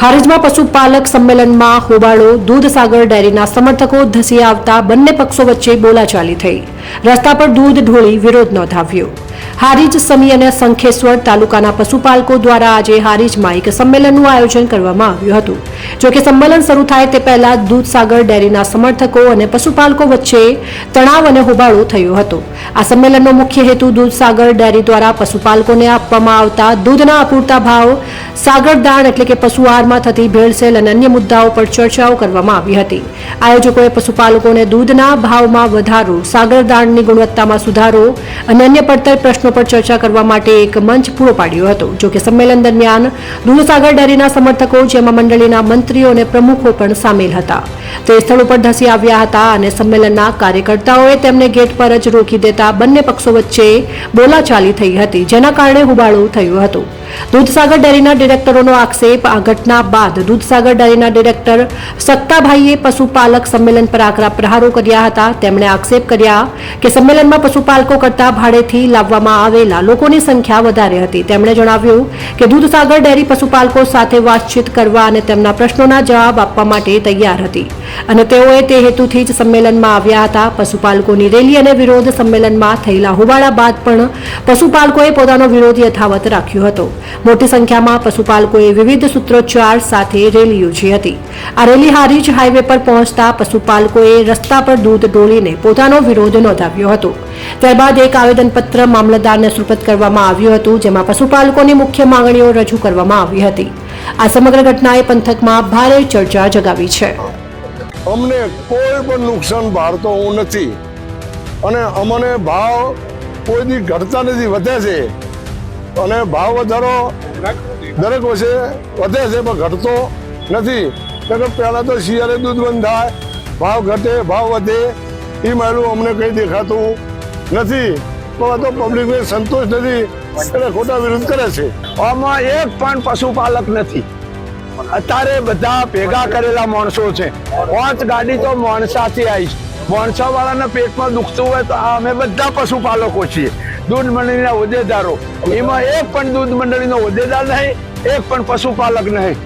હારીજમાં પશુપાલક સંમેલનમાં હોબાળો દૂધસાગર ડેરીના સમર્થકો ધસી આવતા બંને પક્ષો વચ્ચે બોલાચાલી થઈ. રસ્તા પર દૂધ ઢોળી વિરોધ નોંધાવ્યો. હારીજ સમી અને શંખેશ્વર તાલુકાના પશુપાલકો દ્વારા આજે હારીજમાં એક સંમેલનનું આયોજન કરવામાં આવ્યું હતું. જોકે સંમેલન શરૂ થાય તે પહેલા દૂધસાગર ડેરીના સમર્થકો અને પશુપાલકો વચ્ચે તણાવ અને હોબાળો થયો હતો. આ સંમેલનનો મુખ્ય હેતુ દૂધસાગર ડેરી દ્વારા પશુપાલકોને આપવામાં આવતા દૂધના અપૂરતા ભાવ, સાગર દાણ એટલે કે પશુ આહારમાં થતી ભેળસેલ અને અન્ય મુદ્દાઓ પર ચર્ચાઓ કરવામાં આવી હતી. આયોજકોએ પશુપાલકોને દૂધના ભાવમાં વધારો, સાગર દાણની ગુણવત્તામાં સુધારો અને અન્ય પડતર પ્રશ્નો પર ચર્ચા કરવા માટે એક મંચ પૂરો પાડ્યો હતો. જોકે સંમેલન દરમિયાન દૂધસાગર ડેરીના સમર્થકો, જેમાં મંડળીના મંત્રીઓ અને પ્રમુખો પણ સામેલ હતા. તે સ્થળ ઉપર ધસી આવ્યા હતા અને સંમેલનના કાર્યકર્તાઓએ તેમને ગેટ પર જ રોકી દેતા બંને પક્ષો વચ્ચે બોલાચાલી થઈ હતી જેના કારણે હુબાળો થયો હતો. દૂધસાગર ડેરીના ડિરેક્ટરોનો આક્ષેપ. આ ઘટના બાદ દૂધસાગર ડેરીના ડિરેક્ટર સત્તાભાઈએ પશુપાલક સંમેલન પર આકરા પ્રહારો કર્યા હતા. તેમણે આક્ષેપ કર્યા કે સંમેલનમાં પશુપાલકો કરતા ભાડેથી લાવવામાં આવેલા લોકોની સંખ્યા વધારે હતી. તેમણે જણાવ્યું કે દૂધસાગર ડેરી પશુપાલકો સાથે વાતચીત કરવા અને તેમના પ્રશ્નોના જવાબ આપવા માટે તૈયાર હતી અને તેઓએ તે હેતુથી જ સંમેલનમાં આવ્યા હતા. પશુપાલકોની રેલી અને વિરોધ સંમેલનમાં થયેલા હોબાળા બાદ પણ પશુપાલકોએ પોતાનો વિરોધ યથાવત રાખ્યો હતો. મોટી સંખ્યામાં પશુપાલકોએ વિવિધ સૂત્રોચ્ચાર સાથે રેલી યોજી હતી. આ રેલી હારીજ હાઈવે પર પહોંચતા પશુપાલકોએ રસ્તા પર દૂધ ડોળીને પોતાનો વિરોધ નોંધાવ્યો હતો. ત્યારબાદ એક આવેદનપત્ર મામલતદારને સુપ્રત કરવામાં આવ્યું હતું, જેમાં પશુપાલકોની મુખ્ય માંગણીઓ રજૂ કરવામાં આવી હતી. આ સમગ્ર ઘટનાએ પંથકમાં ભારે ચર્ચા જગાવી છે. અમને કોઈ પણ નુકસાન ભારતો નથી. અને અમને ભાવ કોઈ દી ઘટતા નથી, વધે છે. અને ભાવ વધારો દરેક વર્ષે વધે છે, પણ ઘટતો નથી. કારણ પહેલાં તો શિયાળે દૂધ બંધ થાય, ભાવ ઘટે, ભાવ વધે, એ મારું અમને કંઈ દેખાતું નથી. પણ તો પબ્લિકને સંતોષ નથી, એટલે ખોટા વિરોધ કરે છે. આમાં એક પણ પશુપાલક નથી. અત્યારે બધા ભેગા કરેલા માણસો છે. પાંચ ગાડી તો માણસાથી આવી માણસા વાળાના પેટમાં દુખતું હોય તો અમે બધા પશુપાલકો છીએ. દૂધ મંડળીના હોદ્દેદારો. એમાં એક પણ દૂધ મંડળીનો હોદ્દેદાર નહીં એક પણ પશુપાલક નહીં.